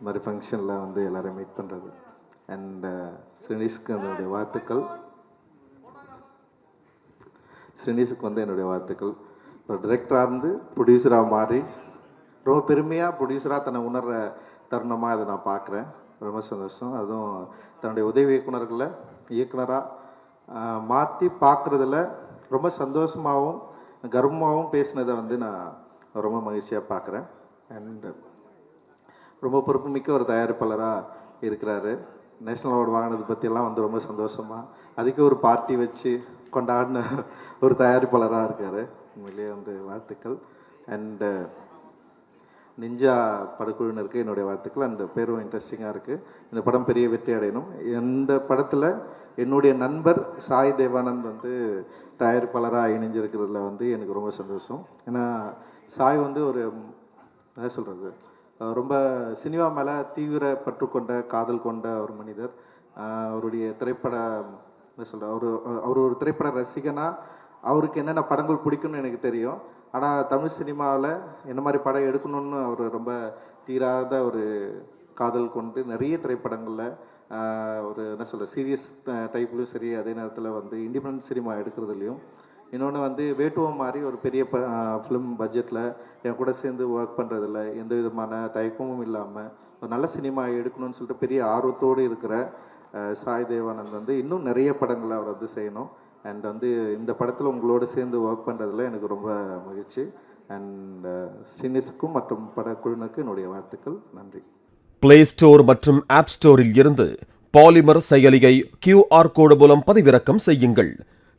இந்த மாதிரி ஃபங்க்ஷனில் வந்து எல்லோரும் மீட் பண்ணுறது அண்ட் uh, ஸ்ரீனிஷ்க்கு என்னுடைய வாழ்த்துக்கள். ஸ்ரீனிஷுக்கு வந்து என்னுடைய வாழ்த்துக்கள். ஒரு டிரெக்டராக இருந்து ப்ரொடியூசராக மாறி ரொம்ப பெருமையாக ப்ரொடியூசராக தன்னை உணர்ற தருணமாக அதை நான் பார்க்குறேன். ரொம்ப சந்தோஷம். அதுவும் தன்னுடைய உதவி இயக்குனர்களை இயக்குனராக மாற்றி பார்க்குறதுல ரொம்ப சந்தோஷமாகவும் கர்வமாகவும் பேசினதை வந்து நான் ரொம்ப மகிழ்ச்சியாக பார்க்குறேன். அண்ட் ரொம்ப பொறுப்புமிக்க ஒரு தயாரிப்பாளராக இருக்கிறாரு. நேஷ்னல் அவார்டு வாங்கினது பற்றியெல்லாம் வந்து ரொம்ப சந்தோஷமாக அதுக்கு ஒரு பார்ட்டி வச்சு கொண்டாடின ஒரு தயாரிப்பாளராக இருக்கார். உண்மையிலேயே வந்து வாழ்த்துக்கள். அண்டு நிஞ்சா படக்குழுவினருக்கு என்னுடைய வாழ்த்துக்கள். அந்த பேரும் இன்ட்ரெஸ்டிங்காக இருக்குது இந்த படம் பெரிய வெற்றி அடையணும். இந்த படத்தில் என்னுடைய நண்பர் சாய் தேவானந்த் வந்து தயாரிப்பாளராக இணைஞ்சிருக்கிறதுல வந்து எனக்கு ரொம்ப சந்தோஷம். ஏன்னா சாய் வந்து ஒரு என்ன சொல்கிறது ரொம்ப சினிமா மேலே தீவிர பற்று கொண்ட காதல் கொண்ட ஒரு மனிதர். அவருடைய திரைப்பட என்ன சொல்ற அவர் அவர் ஒரு திரைப்பட ரசிகனா அவருக்கு என்னென்ன படங்கள் பிடிக்கும்னு எனக்கு தெரியும். ஆனால் தமிழ் சினிமாவில் என்ன மாதிரி படம் எடுக்கணும்னு அவர் ரொம்ப தீராத ஒரு காதல் கொண்டு நிறைய திரைப்படங்களில் ஒரு என்ன சொல்ல சீரியஸ் டைப்லையும் சரி அதே நேரத்தில் வந்து இண்டிபெண்ட் சினிமா எடுக்கிறதுலையும் இன்னொன்று வந்து வேட்டுவம் மாதிரி ஒரு பெரிய ஃபிலிம் பட்ஜெட்டில் என் கூட சேர்ந்து ஒர்க் பண்ணுறதில்ல எந்த விதமான தயக்கமும் இல்லாமல் ஒரு நல்ல சினிமா எடுக்கணும்னு சொல்லிட்டு பெரிய ஆர்வத்தோடு இருக்கிற சாய் தேவானந்த் வந்து இன்னும் நிறைய படங்களை அவர் வந்து செய்யணும். அண்ட் வந்து இந்த படத்தில் உங்களோட சேர்ந்து ஒர்க் பண்ணுறதுல எனக்கு ரொம்ப மகிழ்ச்சி. அண்ட் சினிஸுக்கும் மற்றும் படக்குழுவினருக்கு என்னுடைய வாழ்த்துக்கள். நன்றி. பிளே ஸ்டோர் மற்றும் ஆப் ஸ்டோரில் இருந்து பாலிமர் செயலியை கியூஆர் கோடு மூலம் பதிவிறக்கம் செய்யுங்கள்.